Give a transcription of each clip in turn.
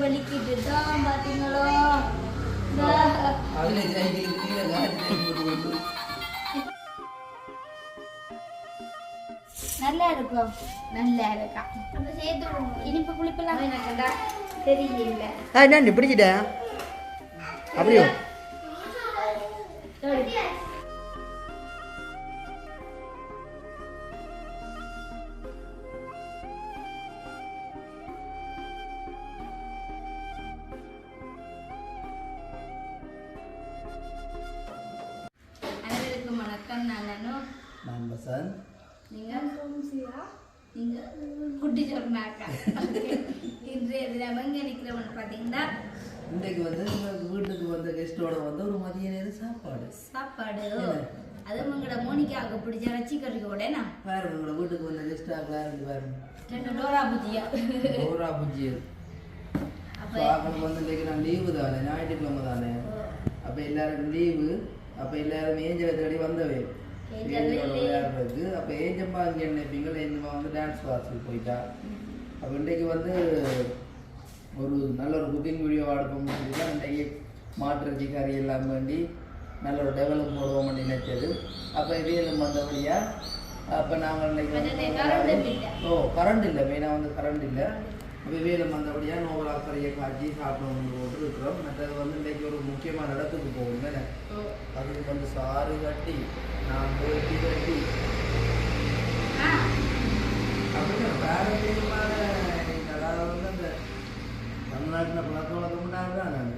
வலிக்கிட்டு தான் கொண்டு நல்லா இருக்கும். நல்லா இருக்கா? அப்ப சேர்த்து இனிப்பு புளிப்பெல்லாம் எனக்குடா தெரியல என்ன பிடிச்சிட்டேன் அப்படியோ நானு வசந்த் நீங்க நீங்க குட்டி சொன்னாக்கா இன்றைய தினம் எங்க நிக்கிறவன் பாத்தீங்கன்னா இன்றைக்கு வந்து உங்களுக்கு வீட்டுக்கு வந்த கெஸ்டோட வந்து ஒரு மதிய நேரம் சாப்பாடு. சாப்பாடு. அது உங்களோட மோனிக்காவுக்கு பிடிச்ச ரச்சி கறியோட நான் பாருங்க உங்களோட வீட்டுக்கு வந்த கெஸ்டாக இருந்து பாருங்க ரெண்டு டோரா புஜியா ஓரா புஜ்ஜியல் அப்ப அவங்களுக்கு வந்து இன்றைக்கு நான் லீவு தானே? ஞாயிற்றுக்கிழமை தானே? அப்போ எல்லாருக்கும் லீவு அப்போ எல்லாரும் ஏஞ்சலை தேடி வந்தவே. விளையாடுறதுக்கு அப்போ ஏஞ்சம்மா இங்கே நினைப்பீங்க ஏஞ்சம்மா வந்து டான்ஸ் கிளாஸுக்கு போயிட்டா அப்போ இன்றைக்கு வந்து ஒரு நல்ல ஒரு குக்கிங் வீடியோ எடுப்போம்னு சொல்லி தான் இன்றைக்கு மாற்றுறச்சி கறி எல்லாம் வேண்டி நல்ல ஒரு டெவலப் போடுவோம் நினைச்சது. அப்போ இதையும் வந்தபடியா அப்போ நாங்கள் இன்னைக்கு இல்ல. ஓ கரண்ட் இல்லை. மெயினாக வந்து கரண்ட் இல்லை. விவேலம் வந்தபடியாக நோவலா கறியை காய்ச்சி சாப்பிடணும்னு போட்டு இருக்கிறோம். மற்றது வந்து இன்றைக்கு ஒரு முக்கியமான இடத்துக்கு தானே அதுக்கு வந்து சாறு கட்டி நான் போட்டி கட்டி அப்படின்னு பாரம்பரியமான அதாவது வந்து அந்த தமிழ்நாட்டில் பழக்க வழக்கம் தான் நான்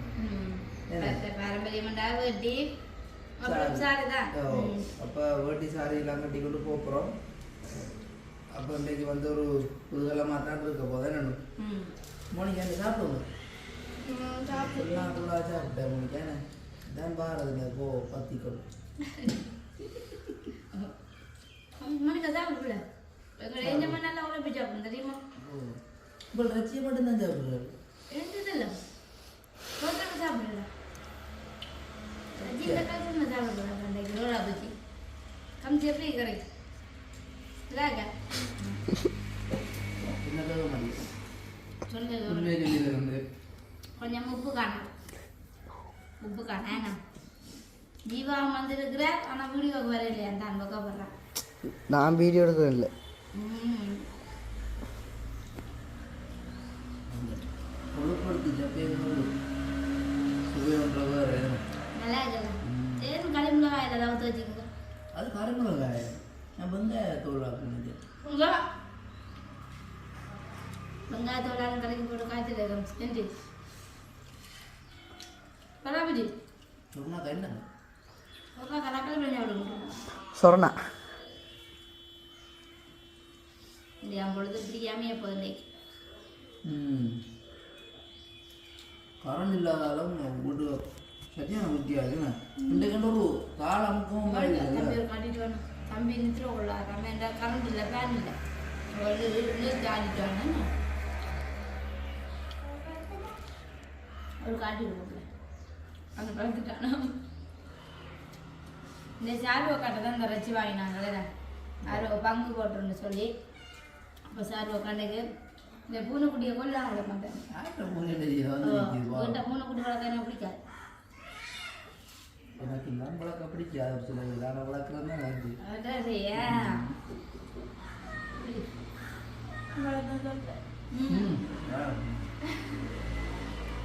அப்போ வேட்டி சாரி எல்லாம் கட்டி கொண்டு போகிறோம் அப்போ இன்றைக்கு வந்து ஒரு குதூகலமாக தான் இருக்க நான் சாப்பிடுவோம்? கூட சாப்பிட்டேன் தான் பாரதில் போ பத்திக்கொள் கொஞ்சம் உப்பு காணும் உப்பு காணேன் ஜீவா வந்திருக்கிற ஆனால் வீடியோக்கு வர இல்லையா தான் பக்கப்படுறான் நான் வீடியோ வச்சுக்கோங்க. அது கருமிளகாய நான் வெங்காய தோல் ஆக்குனது உங்க? வெங்காயத்தோட கடைக்கு போட்டு காய்ச்சல் நன்றி பராபதி சொன்னாக்கா என்ன உங்க கலக்கல் பண்ணி என் பொழுது இன்னைக்கு ம் கரண்ட் இல்லாதாலும் வீடு சரியான வித்தியாது இந்த கண்டு கால் காட்டிட்டு வரணும் தம்பி நித்திர கொள்ள நம்ம என்ன கரண்ட் இல்லை ஃபேன் இல்லை ஆடிட்டு வரணும் ஒரு காட்டி விடுங்க அந்த பழத்துட்டானா இந்த சார்வ காட்டை தான் இந்த ரச்சி வாங்கினாங்களே யாரோ பங்கு போட்டுருன்னு சொல்லி அப்போ சார்வ கண்ணுக்கு இந்த பூனைக்குட்டியை மாட்டேன். நிற்கிது வா. வீட்டை பூனைக்குட்டி வளர்க்க என்ன பிடிக்காது. எனக்கு எல்லாம் வளர்க்க பிடிக்காது. ஒரு சில நான் வளர்க்குறது தான் எனக்கு அதான்.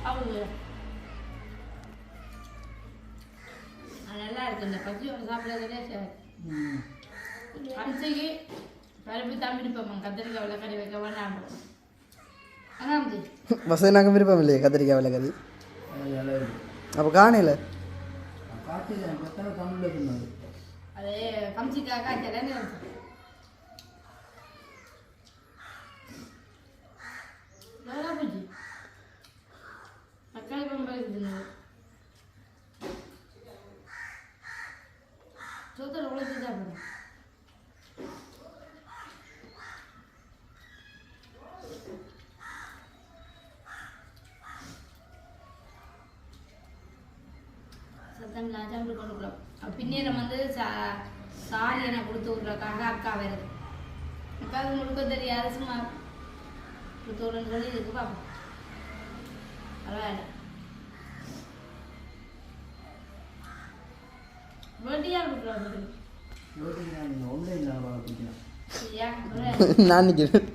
அவ்வளோ நல்லா இருக்கு. இந்த பச்சையோட சாப்பிட்றதுலே ம். அரிசிக்கு பருப்பு தம்பி போமா கத்திரிக்காய் வெள்ளை கறி வைக்க வேண்டாம் அதான் வந்து வசதினாக்க விருப்பம் இல்லையே கத்திரிக்காய் வெள்ளை கறி அது நல்லா இருக்கு அப்போ காணையில் காய்ச்சல் எனக்கு எத்தனை தமிழில் சொன்னது அது கம்சிக்காய் காய்ச்சல் நல்லா போச்சு தக்காளி பம்பளை தின்னது சோத்தோட உழைச்சி சாப்பிடுறேன் லாஜாவில் கொடுக்குறோம் பின்னேரம் வந்து சா சாரி எனக்கு கொடுத்து விட்றக்காக அக்கா வருது அக்காவுக்கு முழுக்க தெரியாது சும்மா கொடுத்து விடுன்னு சொல்லி இதுக்கு பார்ப்போம் பரவாயில்ல. வட்டியா கொடுக்குறாங்க யோசிச்சு நான் ஆன்லைன் நான் பார்த்துக்கிறேன் சரியா பரவாயில்ல. நான் நிற்கிறேன்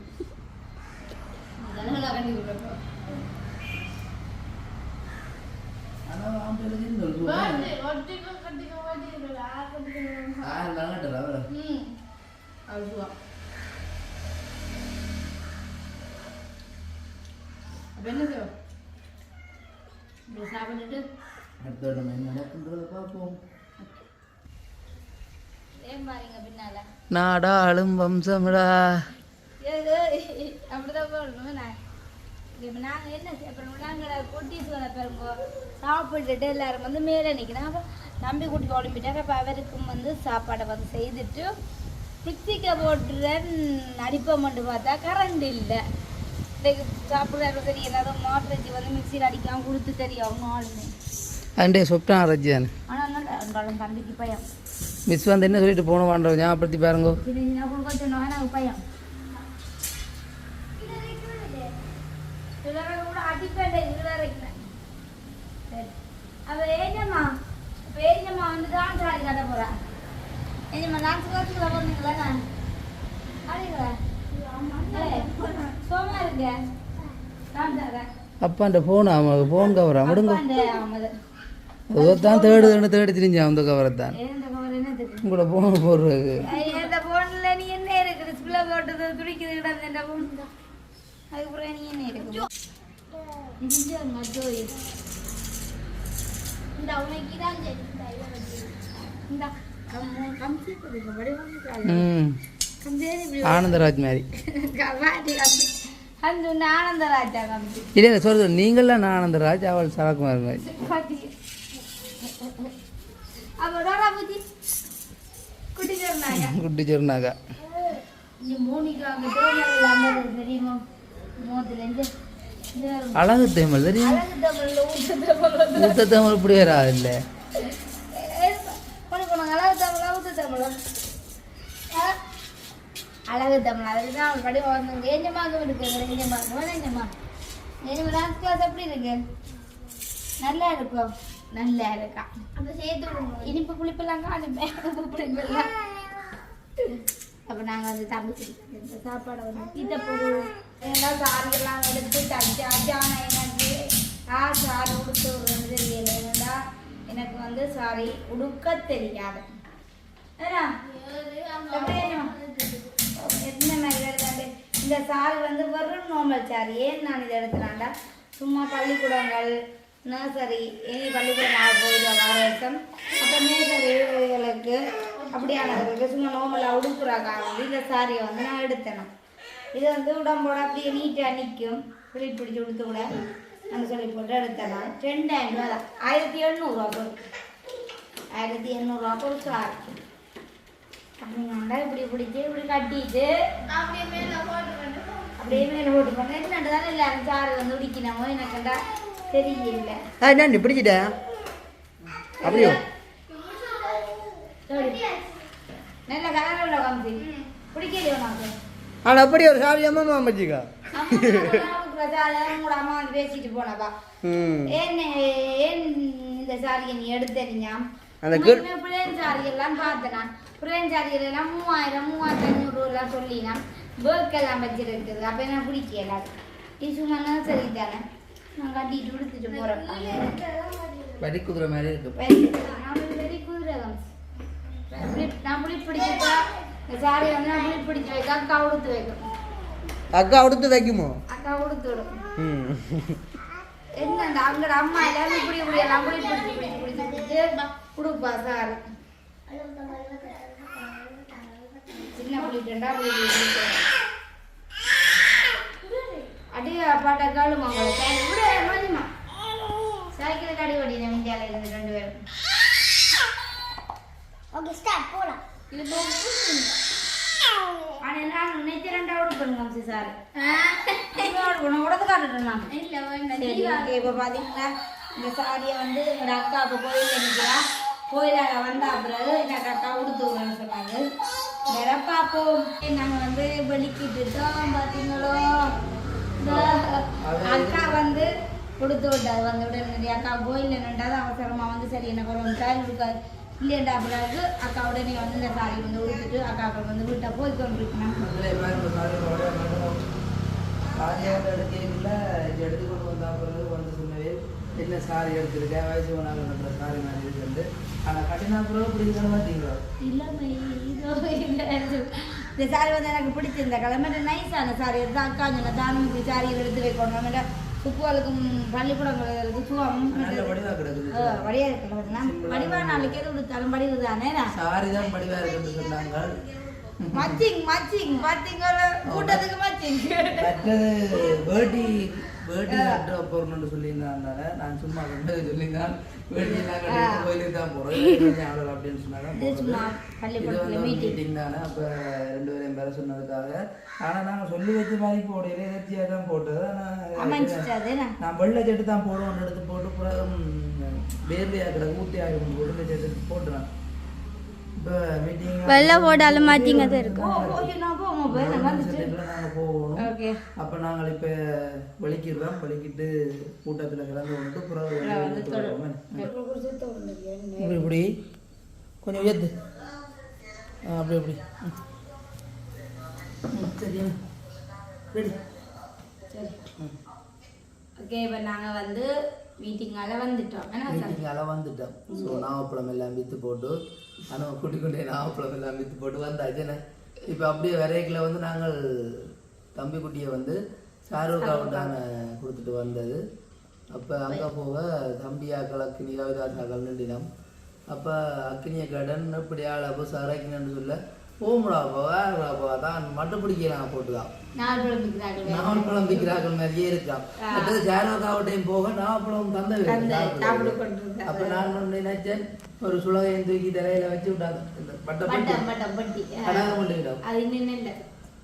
ஜனங்களா கண்டி கொடுப்போம் ஆனால் ஆம்பளைக்கு இந்த ஒரு வட்டி வட்டிக்கும் கட்டிக்கும் வட்டி இல்லை ஆ கட்டிக்கும் ஆ நாங்கட்டல அவரை ம் அவ்வளோ அப்போ என்ன செய்வோம் இப்படி சாப்பிட்டுட்டு அடுத்த நம்ம என்ன பார்ப்போம். ஏன் பாருங்க வம்சம்டா. அப்படிதான் போடணும் இப்போ நாங்கள் என்ன செய்யணும் நாங்கள் குட்டீஸ்வரை பெருங்கோ சாப்பிட்டுட்டு எல்லாரும் வந்து மேலே நிற்கிறோம் அப்போ தம்பி கூட்டி கிளம்பிட்டாங்க அப்போ அவருக்கும் வந்து சாப்பாடை வந்து செய்துட்டு மிக்சிக்க போட்டுறேன். அடிப்போம்ட்டு பார்த்தா கரண்ட் இல்லை. இன்னைக்கு சாப்பிட்றாரு சரி ஏதாவது மாட்டுறச்சி வந்து மிக்சியில் அடிக்காமல் கொடுத்து தெரியும் அவங்க ஆளுமே இருந்தாலும் தம்பிக்கு பயம் மிஸ் வந்து என்ன சொல்லிட்டு போன வாண்டோம் ஞாபகப்படுத்தி பாருங்க அப்பாண்ட ஃபோன் அவனுக்கு ஃபோன் கவரா முடுங்க தான் தேடுதுன்னு தேடி திரிஞ்சான் அந்த கவரை தான் உங்களோட போடுறது போன் கம்பேரி ஆனந்தராஜ் மாதிரி இல்லை சொல்லுங்க நீங்களாம் ஆனந்தராஜ் அவள் சரக்குமார் மாதிரி பாத்தி அப்போ டோரா பூச்சி குட்டி சொன்னாங்க அழகு தேமல் தெரியும்? ஊத்து தேமல் இப்படி வராது இல்லை? அழகு தமிழா ஊத்து தமிழா அஹ், அழகு தமிழ் அதுக்கு தான் அவள் படி வந்து ஏஞ்சமாக இருக்கு? ஏஞ்சமா ஏஞ்சமா ஏஞ்சமா டான்ஸ் கிளாஸ் எப்படி இருக்கு? நல்லா இருக்கும் நல்லா இருக்கா? அப்போ சேர்த்து இனிப்பு புளிப்பெல்லாம் காணுமே அப்போ நாங்கள் வந்து தம்பிச்சு இந்த சாப்பாடை வந்து தீட்ட பொருள் எல்லாம் சாரியெல்லாம் எடுத்து தச்சு அஜான எனக்கு ஆ சாரி உடுக்க விடுறது தெரியல. எனக்கு வந்து சாரி உடுக்க தெரியாது. ஏன்னா? ஏன்னா? என்ன? மாதிரி எடுத்தாண்டு? இந்த சாரி வந்து வெறும் நார்மல் சாரி ஏன் நான் இதை எடுத்துனாண்டா சும்மா பள்ளிக்கூடங்கள் நர்சரி இனி பள்ளிக்கூடம் ஆக போயிட்டு வார வருஷம் அப்போ நேசரிகளுக்கு அப்படியானவர்களுக்கு சும்மா நார்மலாக உடுப்புறாங்க வந்து இந்த சாரியை வந்து நான் எடுத்தேன். இது வந்து உடம்போட அப்படியே நீட்டாக நிற்கும் புளி பிடிச்சி உடுத்து கூட நான் சொல்லி போட்டு எடுத்தேன் ரெண்டாயிரம் ரூபா தான் ஆயிரத்தி எழுநூறுவா பொருள். ஆயிரத்தி எண்ணூறுவா பொருள் சார். அப்படின்னா இப்படி பிடிச்சி இப்படி கட்டிட்டு அப்படியே மேலே போட்டு பண்ணேன் என்னண்டு தானே எல்லாரும் சாரு வந்து உடிக்கணுமோ எனக்குண்டா தெரியல என்ன பிடிச்சிட்டேன் அப்படியோ? ஆனால் அப்படி ஒரு சாவி அம்மா அம்மச்சிக்கா அம்மா வந்து பேசிட்டு போனப்பா. ஏன் ஏன் இந்த சாரியை நீ எடுத்தீங்க அந்த கீழ் பிள்ளைன் சாரி எல்லாம் பார்த்தேன்? பிள்ளைன் சாரிகள் எல்லாம் மூவாயிரம் மூவாயிரத்தி ஐநூறு எல்லாம் சொல்லி நான் பேர்க் எல்லாம் வச்சிருக்குது அப்போ என்ன பிடிக்கல? இது சும்மா நர்சரி தானே நான் கட்டிட்டு உடுத்துட்டு போகிறேன் வரி குதிரை மாதிரி இருக்கு. வெரி குதிரை. நான் புளி இந்த சாரி வந்து நான் புளி பிடிச்சி வைக்க அக்கா உடுத்து வைக்கும். அக்கா உடுத்து வைக்குமோ? அக்கா உடுத்து விடும். என்ன அந்த அம்மா எல்லாரும் இப்படி இப்படி எல்லாம் புளி பிடிச்சி பிடிச்சி பிடிச்சி பிடிச்சி உடுப்பா சார் சின்ன புளிட்டா புளி பிடிச்சி அடியா பாட்டா காலு மங்கள விட மதிமா சைக்கிள் கடி ஓடி நம்ம இருந்து ரெண்டு பேரும். ஓகே ஸ்டார்ட் போலாம். இது போகும் ஆனா நான் நினைச்ச ரெண்டா உடுப்பேன் கம்சி சார். உனக்கு உடத்து காட்டுறேன் நான் இல்ல வேண்டாம் சரி ஓகே இப்போ பார்த்தீங்கன்னா இந்த சாரியை வந்து எங்களோட அக்கா அப்போ கோயிலில் நிற்கிறா கோயிலால் வந்த பிறகு எனக்கு அக்கா உடுத்து விடுறேன்னு சொன்னாங்க. வேற பார்ப்போம் நாங்கள் வந்து வெளிக்கிட்டு தான் பார்த்தீங்களோ அக்கா வந்து கொடுத்து விட்டாது வந்து உடனே அக்கா கோயிலில் நின்றாது அவசரமாக வந்து சரி எனக்கு ஒரு டைம் இருக்காது இல்லையண்டா பிறகு அக்கா உடனே வந்து இந்த சாரி வந்து உடுத்துட்டு அக்கா அப்புறம் வந்து வீட்டை போய் கொண்டிருக்கணும். மட்டும் சாரியோட எடுக்கையில் எடுத்து கொண்டு வந்த பிறகு வந்து சொன்னவே என்ன சாரி எடுத்திருக்கேன் வயசு போனாங்க நம்ம சாரி மாதிரி இருக்குன்னு ஆனால் கட்டினா பிறகு பிடிக்கிற மாட்டீங்களோ இல்லாம இதோ இல்லை. இந்த சாரி வந்து எனக்கு பிடிச்சிருந்த கிழமை நைஸான சாரி எடுத்து அக்கா சொன்ன தானும் சாரியில் எடுத்து வைக்கணும். சுக்குவாளுக்கும் பள்ளிக்கூடங்களுக்கு சுவாமும் வடிவா இருக்கிறதுனா வடிவா நாளைக்கு எது கொடுத்தாலும் வடிவு தானே? சாரி தான் வடிவாக இருக்குன்னு சொன்னாங்க. மச்சிங் மச்சிங் பாத்தீங்களா கூட்டத்துக்கு மச்சிங் வேட்டி. வேட்டி கட்டுற போறணும்னு சொல்லியிருந்தாங்க நான் சும்மா கண்டது சொல்லியிருந்தேன். வேட்டி எல்லாம் கட்டிட்டு கோயிலுக்கு தான் போகிறோம் அவ்வளோ அப்படின்னு சொன்னாங்க. இது சும்மா இது பள்ளிக்கூடத்துல வந்து மீட்டிங் மீட்டிங் தானே. அப்போ ரெண்டு பேரையும் பேர சொன்னதுக்காக. ஆனால் நாங்கள் சொல்லி வச்ச மாதிரி போடையில எதிர்த்தியாக தான் போட்டது. ஆனால்? நான் வெள்ளை சட்டு தான் போடுவோம்னு எடுத்து போட்டு பிறகு வேர்வையாக கிடக்கு ஊட்டி ஆகிடும் வெள்ளை சட்டு போட்டுறேன். வெள்ளை போடாலும் மாற்றிங்க தான் இருக்கும். ஓகே. அப்போ நாங்கள் இப்போ வெளிக்கிடுறோம் வெளிக்கிட்டு கூட்டத்தில் கலந்து வந்து வருவோம். இப்படி கொஞ்சம் உயர்த்து. அப்படி அப்படி. சரியா ரெடி. ஓகே இப்போ நாங்கள் வந்து மீட்டிங் அளவந்துட்டோம் என்ன சார்? ஸோ நாவப்பழம் எல்லாம் வித்து போட்டு ஆனால் குட்டி குட்டி நாவப்பழம் எல்லாம் வித்து போட்டு வந்தாச்சு. என்ன? இப்போ அப்படியே விரைக்கில் வந்து நாங்கள் தம்பி குட்டியை வந்து சாருக்காவுட்டான கொடுத்துட்டு வந்தது. அப்போ அங்கே போக தம்பியாக்கள் அக்கினி கவிதாசாக்கள் நின்றினோம் அப்போ அக்கினியை கடன் இப்படி ஆளப்போ சரக்கினு சொல்ல போமுடாப்பா வேறாப்பா தான் மட்டும் பிடிக்கலாம் போட்டுதான். நாவப்பழம் விற்கிறார்கள் மாதிரியே இருக்கான் அடுத்தது ஜானகாவட்டையும் போக நாவப்பழம் தந்த அப்ப நான் நினைச்சேன் ஒரு சுலகையும் தூக்கி தலையில வச்சு விட்டாங்க. பட்டை. பட்டி. பட்டி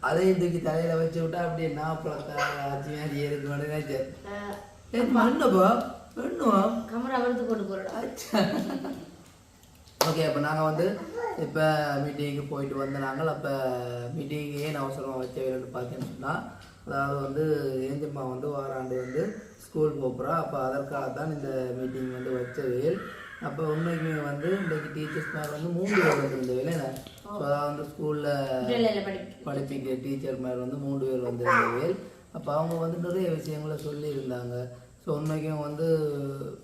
அதையும் தூக்கி தலையில வச்சு விட்டா அப்படியே நாவப்பழத்தை ஆச்சு மாதிரி இருக்கும்னு நினைச்சேன் மண்ணப்பா வேணுமா கமரா வறுத்து கொண்டு போகிறோம் ஓகே அப்போ நாங்கள் வந்து இப்போ மீட்டிங்க்கு போயிட்டு வந்த நாங்கள் அப்போ மீட்டிங் ஏன் அவசரமாக வச்ச வேலைன்னு பார்த்தீங்கன்னு சொன்னால் அதாவது வந்து ஏஞ்சம்மா வந்து வாராண்டு வந்து ஸ்கூல் போகிறா அப்போ அதற்காக தான் இந்த மீட்டிங் வந்து வச்ச வேல் அப்போ உண்மைக்குமே வந்து இன்றைக்கு டீச்சர்ஸ் மேலே வந்து மூணு பேர் வந்திருந்த வேலை ஸோ அதாவது வந்து ஸ்கூலில் இல்லை படிப்பு படிப்பிக்கிற டீச்சர் மேலே வந்து மூணு பேர் வந்திருந்தவேல் அப்போ அவங்க வந்து நிறைய விஷயங்களை சொல்லியிருந்தாங்க. ஸோ உண்மைக்கும் வந்து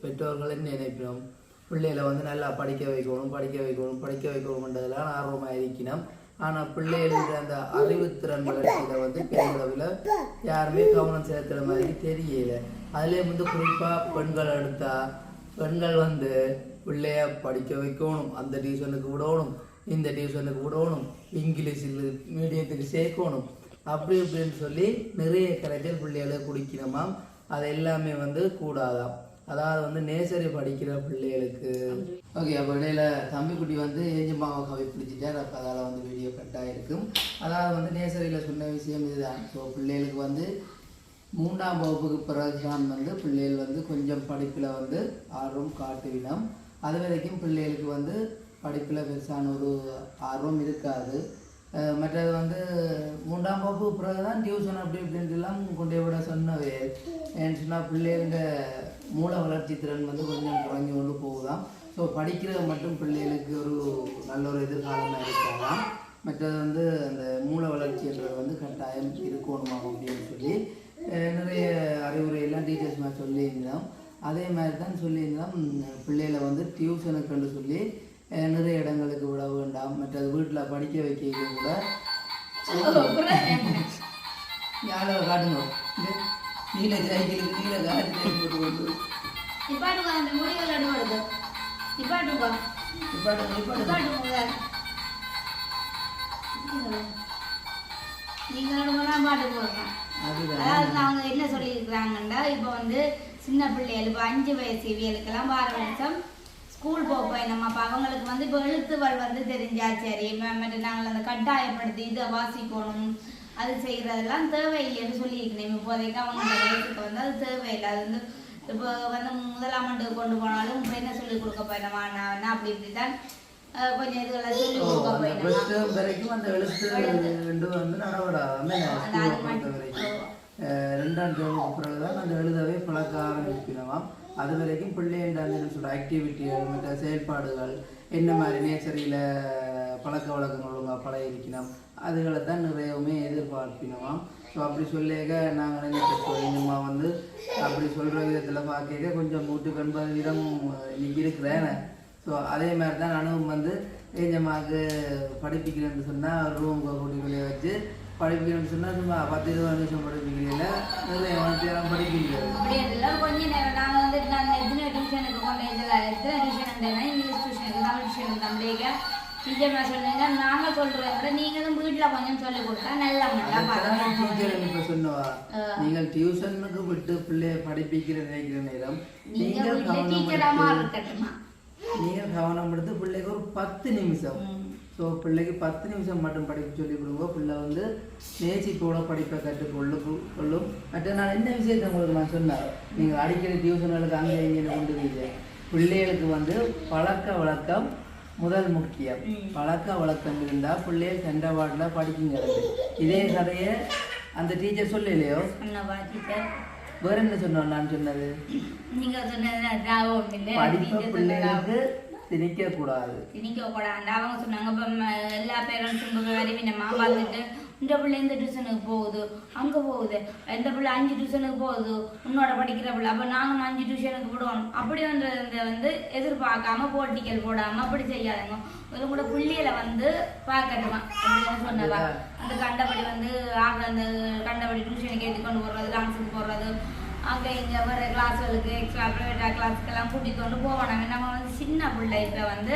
பெற்றோர்கள் என்ன நினைப்பினோம் பிள்ளைகளை வந்து நல்லா படிக்க வைக்கணும் படிக்க வைக்கணும் படிக்க வைக்கணும்ன்றதெல்லாம் ஆர்வமாக இருக்கணும் ஆனால் பிள்ளைகளுக்கு அந்த அறிவுத்திறன் வளர்ச்சியில் வந்து பெருமளவில் யாருமே கவனம் செலுத்துகிற மாதிரி தெரியல. அதிலே வந்து குறிப்பாக பெண்கள் எடுத்தா பெண்கள் வந்து பிள்ளைய படிக்க வைக்கணும் அந்த டியூஷனுக்கு விடணும் இந்த டியூஷனுக்கு விடணும் இங்கிலீஷில் மீடியத்துக்கு சேர்க்கணும் அப்படி இப்படின்னு சொல்லி நிறைய கலைஞர் பிள்ளைகளை குடிக்கணுமாம். அது எல்லாமே வந்து கூடாதாம். அதாவது வந்து நேசரி படிக்கிற பிள்ளைகளுக்கு. ஓகே அப்போ இடையில தம்பிக்குட்டி வந்து ஏஜமாவை கவி பிடிச்சிட்டார் அப்போ அதால் வந்து வீடியோ கட் ஆகிருக்கும் அதாவது வந்து நேசரியில் சொன்ன விஷயம் இதுதான். ஸோ பிள்ளைகளுக்கு வந்து மூன்றாம் வகுப்புக்கு பிறகுதான் வந்து பிள்ளைகள் வந்து கொஞ்சம் படிப்பில் வந்து ஆர்வம் காட்டுவினோம் அது வரைக்கும் பிள்ளைகளுக்கு வந்து படிப்பில் பெருசான ஒரு ஆர்வம் இருக்காது. மற்றது வந்து மூன்றாம் வகுப்பு பிறகு தான் டியூஷன் அப்படி இப்படின்ட்டுலாம் கொண்டே விட சொன்னவே. ஏன்னு சொன்னால் பிள்ளைகளோட மூல வளர்ச்சி திறன் வந்து கொஞ்சம் குறைஞ்சு கொண்டு போகுதாம். ஸோ படிக்கிறது மட்டும் பிள்ளைகளுக்கு ஒரு நல்ல ஒரு எதிர்காலமாக இருக்கலாம் மற்றது வந்து அந்த மூல வளர்ச்சின்றது வந்து கட்டாயம் இருக்கணுமா அப்படின்னு சொல்லி நிறைய அறிவுரையெல்லாம் டீச்சர்ஸ் மாதிரி சொல்லியிருந்தோம். அதே மாதிரி தான் சொல்லியிருந்தோம் பிள்ளைகளை வந்து டியூஷனுக்குன்னு சொல்லி நிறைய இடங்களுக்கு விட வேண்டாம் மற்றது வீட்டில் படிக்க வைக்க கூட. யாரோ காட்டுங்க. நீல சைக்கிளுக்கு நீல காட்டு போட்டு கொண்டு நிப்பாட்டுங்க அந்த முடிகள் அடுவாடுது நிப்பாட்டுங்க நிப்பாட்டுங்க நிப்பாட்டுங்க நிப்பாட்டுங்க நீங்க பாட்டு அதுதான். அதாவது அவங்க என்ன சொல்லியிருக்கிறாங்கன்னா இப்போ வந்து சின்ன பிள்ளைகள் இப்போ அஞ்சு வயசு இவியலுக்கெல்லாம் வார வருஷம் ஸ்கூல் போக நம்ம அப்போ அவங்களுக்கு வந்து இப்போ எழுத்துகள் வந்து தெரிஞ்சா சரி மற்ற நாங்கள் அந்த கட்டாயப்படுத்தி இதை வாசிக்கணும். அது செய்கிறதெல்லாம் தேவையில்லைன்னு சொல்லியிருக்கிறேன் இப்போதைக்கு அவங்க அந்த வயசுக்கு வந்து அது தேவையில்லை. அது வந்து இப்போ வந்து முதலாம் ஆண்டு கொண்டு போனாலும் இப்போ என்ன சொல்லிக் கொடுக்க போயினமா நான் அப்படி இப்படி தான் கொஞ்சம் இதுகளை சொல்லிக் கொடுக்க வரைக்கும் அந்த எழுத்து ரெண்டு வந்து நடவடாம ரெண்டாம் பிறகு தான் அந்த எழுதவே பழக்க ஆரம்பிக்கணுமாம் அது வரைக்கும் பிள்ளைகள் அந்த சொல்கிற ஆக்டிவிட்டிகள் மற்ற செயல்பாடுகள் என்ன மாதிரி நேச்சரியில் பழக்க வழக்கங்கள் ஒழுங்காக பழகிருக்கணும் அதுகளை தான் நிறையவுமே எதிர்பார்ப்பினோமாம் ஸோ அப்படி சொல்லிக்க நாங்கள் நினைச்சிருக்கோம் இன்னுமா வந்து அப்படி சொல்கிற விதத்தில் பார்க்க கொஞ்சம் நூற்றுக்கு எண்பது வீதம் இன்னைக்கு இருக்கிறேன் ஸோ அதே மாதிரி தான் நானும் வந்து ஏஞ்சமாக்கு படிப்பிக்கிறேன்னு சொன்னால் ரூம் கூட்டிக்குள்ளே வச்சு படிப்பிக்கிறேன்னு சொன்னால் சும்மா பத்து இருபது நிமிஷம் படிப்பிக்கிறீங்கள நிறைய வந்து படிப்பிக்கிறது கொஞ்சம் நேரம். நாங்கள் வந்து நான் எத்தனை டியூஷனுக்கு கொண்டு எத்தனை டியூஷன் இங்கிலீஷ் டியூஷனுக்கு தமிழ் டியூஷனுக்கு தம்பிக டீச்சர் நான் சொன்னீங்க நாங்கள் சொல்கிறத விட நீங்களும் வீட்டில் கொஞ்சம் சொல்லிக் கொடுத்தா நல்லா டீச்சர் சொன்னவா? நீங்கள் டியூஷனுக்கு விட்டு பிள்ளைய படிப்பிக்கிற நினைக்கிற நேரம் நீங்க நீங்கள் கவனம் டீச்சராமா எடுத்து இருக்கட்டுமா நீங்கள் கவனம் எடுத்து பிள்ளைக்கு ஒரு பத்து நிமிஷம். ஸோ பிள்ளைக்கு பத்து நிமிஷம் மட்டும் படிக்க சொல்லி கொடுங்க. பிள்ளை வந்து நேசிப்போட படிப்பை கற்றுக்கொள்ளு கொள்ளும். மற்ற நான் என்ன விஷயத்தை உங்களுக்கு நான் சொன்னேன்? நீங்கள் அடிக்கடி டியூஷன்களுக்கு அங்கே இங்கே கொண்டு வீங்க பிள்ளைகளுக்கு வந்து பழக்க வழக்கம் முதல் முக்கியம். பழக்க வழக்கம் இருந்தால் பிள்ளைகள் சென்றவாட்டில் படிக்குங்கிறது. இதே கதையை அந்த டீச்சர் சொல்லலையோ? வேற என்ன சொன்னோம் நான் சொன்னது? நீங்கள் சொன்னது படிப்பை பிள்ளைகளுக்கு திணிக்க கூடாது திணிக்க கூடாது அவங்க சொன்னாங்க எல்லா பேரண்ட்ஸும் வருவினமா வந்துட்டு இந்த பிள்ளை இந்த டியூஷனுக்கு போகுது அங்கே போகுது. இந்த பிள்ளை அஞ்சு டியூஷனுக்கு போகுது உன்னோட படிக்கிற பிள்ளை. அப்போ நாங்கள் அஞ்சு டியூஷனுக்கு விடுவோம் அப்படி வந்து வந்து எதிர்பார்க்காம போட்டிகள் போடாமல் அப்படி செய்யாதுங்க. இது கூட புள்ளியில வந்து பார்க்கட்டுமா? அப்படின்னு சொன்னதா அந்த கண்டபடி வந்து ஆக அந்த கண்டபடி டியூஷனுக்கு ஏற்றி கொண்டு போடுறது டான்ஸுக்கு போடுறது அங்கே இங்கே வர கிளாஸ்களுக்கு எக்ஸ்ட்ரா ப்ரைவேட்டாக கிளாஸ்க்கெல்லாம் கூட்டிகிட்டு கொண்டு போவோம் நாங்கள் நம்ம வந்து சின்ன பிள்ளை இப்போ வந்து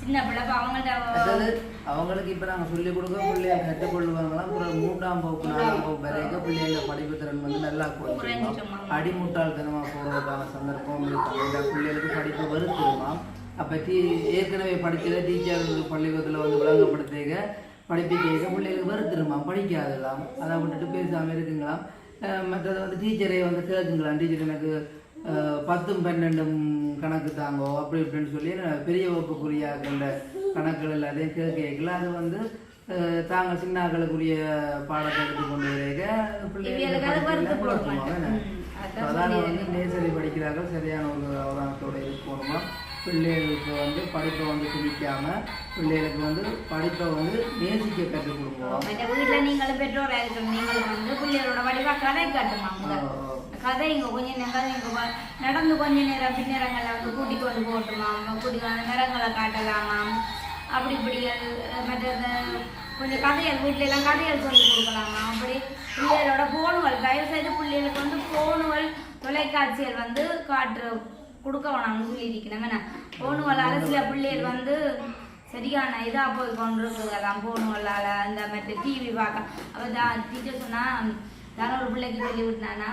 சின்ன பிள்ளை இப்போ அவங்கள்ட்ட அதாவது அவங்களுக்கு இப்ப நாங்க சொல்லிக் கொடுக்க பிள்ளைய கற்றுக்கொள்வாங்களாம் அப்புறம் மூன்றாம் வகுப்பு நாலாம் வகுப்பு வரைக்கும் பிள்ளைங்க படிப்பு திறன் வந்து நல்லா குறைஞ்சிட்டுமா. குறைஞ்சிருமா அடிமுட்டாள்தனமா போறதுக்கான சந்தர்ப்பம் இருக்கும் இந்த பிள்ளைகளுக்கு படிப்பு வருத்துருமா அப்ப டீ ஏற்கனவே படிச்சத டீச்சர் பள்ளிக்கூடத்துல வந்து விளங்கப்படுத்திக்க படிப்பிக்க பிள்ளைகளுக்கு வருத்துருமா படிக்காதலாம் அதை விட்டுட்டு பேசாம இருக்குங்களாம். மற்றது வந்து டீச்சரே வந்து கேட்குங்களாம் டீச்சர் எனக்கு பத்தும் பன்னெண்டும் கணக்கு தாங்கோ அப்படி இப்படின்னு சொல்லி பெரிய வகுப்புக்குரிய கண்ட கணக்குகள் எல்லாத்தையும் கேட்க கேட்கல. அது வந்து அஹ், தாங்கள் சின்னாக்களுக்குரிய பாடத்தை எடுத்து கொண்டு வரேங்க இவங்களுக்கு அது வருத்த போட மாட்டேன். ம், அதான் அதான் வந்து நேசரி படிக்கிறார்கள் சரியான ஒரு அவதானத்தோட இருக்கணுமா? பிள்ளைகளுக்கு வந்து படிப்பை வந்து திணிக்காம பிள்ளைகளுக்கு வந்து படிப்பை வந்து நேசிக்க கற்றுக் மற்ற வீட்டில் நீங்களும் பெற்றோராக இருக்கணும். நீங்களும் வந்து பிள்ளைகளோட வடிவா கதை காட்டுமா கதை இங்கே கொஞ்ச நேரம் கதை இங்கே நடந்து கொஞ்ச நேரம் பின்னரங்களை வந்து கூட்டிக் கொண்டு போட்டுமாம் கூட்டி நிறங்களை காட்டலாமாம் அப்படி இப்படி அஹ், மற்ற இந்த கொஞ்சம் கதைகள் வீட்டிலலாம் கதைகள் சொல்லி கொடுக்கலாமா? அப்படி பிள்ளைகளோட ஃபோனுகள் தயவு செய்து பிள்ளைகளுக்கு வந்து ஃபோனுகள் தொலைக்காட்சிகள் வந்து காட்டு கொடுக்க வேணாம்னு சொல்லியிருக்கிறேன். என்ன? ஃபோனுகளால் சில பிள்ளைகள் வந்து சரியான இதாக போய் கொண்டு இருக்குதெல்லாம் ஃபோனுகளால் அந்த மாதிரி டிவி பார்க்க. அப்போ தான் டீச்சர் சொன்னால் யாரோ ஒரு பிள்ளைக்கு சொல்லி விட்டானா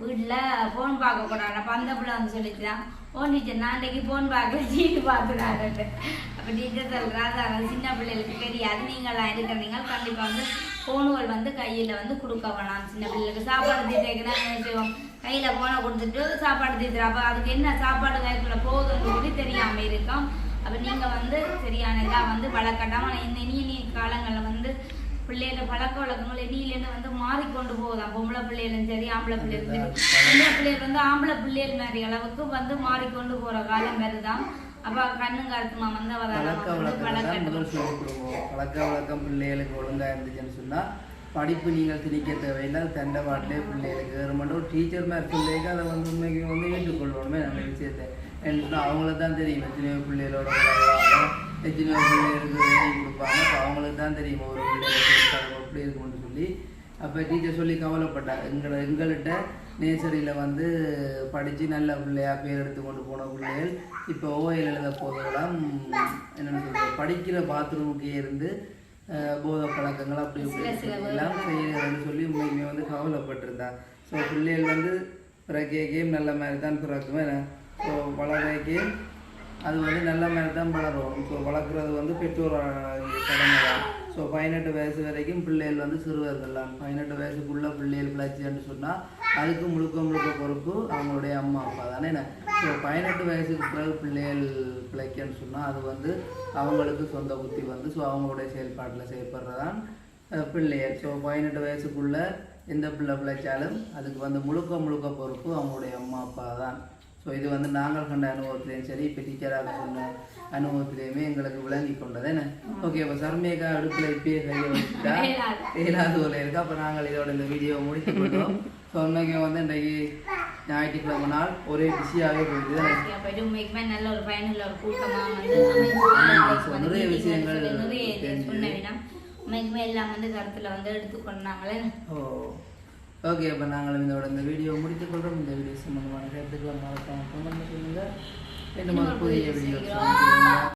வீட்டில் ஃபோன் பார்க்கக்கூடாது அப்போ அந்த பிள்ளை வந்து சொல்லிச்சுதான் ஃபோன் டீச்சர் நான் இன்றைக்கி ஃபோன் பார்க்கல டிவி பார்க்குறாரு அப்போ டீச்சர் சொல்கிறா அதனால் சின்ன பிள்ளைகளுக்கு தெரியாது. நீங்களாம் இருக்கிறீங்க கண்டிப்பாக வந்து ஃபோனுகள் வந்து கையில் வந்து கொடுக்க வேணாம். சின்ன பிள்ளைகளுக்கு சாப்பாடு தீட்டேக்குன்னா என்ன செய்வோம்? கையில் ஃபோனை கொடுத்துட்டு சாப்பாடு தீத்துறோம் அப்போ அதுக்கு என்ன சாப்பாடு கைக்குள்ளே போகுதுன்னு சொல்லி தெரியாமல் இருக்கும். அப்போ நீங்கள் வந்து சரியான இதாக வந்து வளர்க்கட்டாமல் இந்த இனி இனி காலங்களில் வந்து பிள்ளைகள பழக்க வழக்கங்கள் இனியிலேருந்து வந்து மாறிக்கொண்டு போகுதாம் பொம்பளை பிள்ளைகளும் சரி ஆம்பளை பிள்ளைகளும் சரி. பொம்பளை பிள்ளைகள் வந்து ஆம்பளை பிள்ளைகள் மாதிரி அளவுக்கு வந்து மாறிக்கொண்டு போகிற காலம் வருதான். அப்போ கண்ணும் கருத்துமா வந்து பழக்க வழக்கம் பிள்ளைகளுக்கு ஒழுங்கா இருந்துச்சுன்னு சொன்னா படிப்பு நீங்கள் திணிக்க தேவையில்லை தண்டை பாட்டிலே பிள்ளைகளுக்கு கவர்மெண்ட் ஒரு டீச்சர் மாதிரி பிள்ளைக்கு அதை வந்து உண்மைக்கு வந்து ஏற்றுக்கொள்ளணுமே அந்த விஷயத்தை. ஏன்னா அவங்களுக்கு தான் தெரியும் எத்தனையோ பிள்ளைகளோட எத்தனையோ பிள்ளைகளுக்கு வேலை கொடுப்பாங்க. அப்போ அவங்களுக்கு தான் தெரியும் ஒரு பிள்ளைகளுக்கு எப்படி இருக்கும்னு சொல்லி. அப்போ டீச்சர் சொல்லி கவலைப்பட்டா எங்களை எங்கள்கிட்ட நேசரியில் வந்து படித்து நல்ல பிள்ளையா பேர் எடுத்து கொண்டு போன பிள்ளைகள் இப்போ ஓஎல் எழுத போதெல்லாம் என்னென்னு சொல்கிறது படிக்கிற பாத்ரூமுக்கே இருந்து போதை பழக்கங்கள் அப்படி இப்படி எல்லாம் செய்யறதுன்னு சொல்லி உண்மைக்குமே வந்து கவலைப்பட்டிருந்தா. ஸோ பிள்ளைகள் வந்து பிறக்கேக்கையும் நல்ல மாதிரி தான் பிறக்குமே. ஸோ வளரக்கே அது வந்து நல்ல மாதிரி தான் வளரும். ஸோ வளர்க்குறது வந்து பெற்றோர் கடமை தான். ஸோ பதினெட்டு வயசு வரைக்கும் பிள்ளைகள் வந்து சிறுவர்கள்லாம் பதினெட்டு வயசுக்குள்ள பிள்ளைகள் பிழைச்சின்னு சொன்னால் அதுக்கு முழுக்க முழுக்க பொறுப்பு அவங்களுடைய அம்மா அப்பா தானே ஸோ பதினெட்டு வயசுக்கு பிறகு பிள்ளைகள் பிழைக்கன்னு சொன்னால் அது வந்து அவங்களுக்கு சொந்த புத்தி வந்து ஸோ அவங்களுடைய செயல்பாட்டில் செயல்படுறதான் பிள்ளைகள். ஸோ பதினெட்டு வயசுக்குள்ள எந்த பிள்ளை பிழைச்சாலும் அதுக்கு வந்து முழுக்க முழுக்க பொறுப்பு அவங்களுடைய அம்மா அப்பா தான். ஸோ இது வந்து நாங்கள் கண்ட அனுபவத்திலையும் சரி இப்போ டீச்சராக சொன்ன அனுபவத்திலையுமே எங்களுக்கு விளங்கி கொண்டது என்ன? ஓகே அப்போ சர்மேகா அடுப்பில் இப்பயே கையை வச்சுட்டா? ஏழாவது. ஒரு இருக்கு. அப்போ நாங்கள் இதோட இந்த வீடியோவை முடித்து கொண்டோம். ஸோ உண்மைக்கு வந்து இன்றைக்கு ஞாயிற்றுக்கிழமை நாள். ஒரே பிஸியாகவே போயிடுது நல்ல ஒரு பயனுள்ள ஒரு கூட்டமா வந்து ஆமா, அமைஞ்சு so வந்து நிறைய விஷயங்கள் உண்மைக்குமே எல்லாம் வந்து கருத்துல வந்து எடுத்துக்கொண்டாங்களே ஓ ஓகே அப்போ நாங்கள் இதோட இந்த வீடியோ முடித்துக் கொள்கிறோம் இந்த வீடியோ சம்பந்தமான கருத்துக்களை மறக்காம comment பண்ணுங்க இன்னும் ஒரு புதிய வீடியோ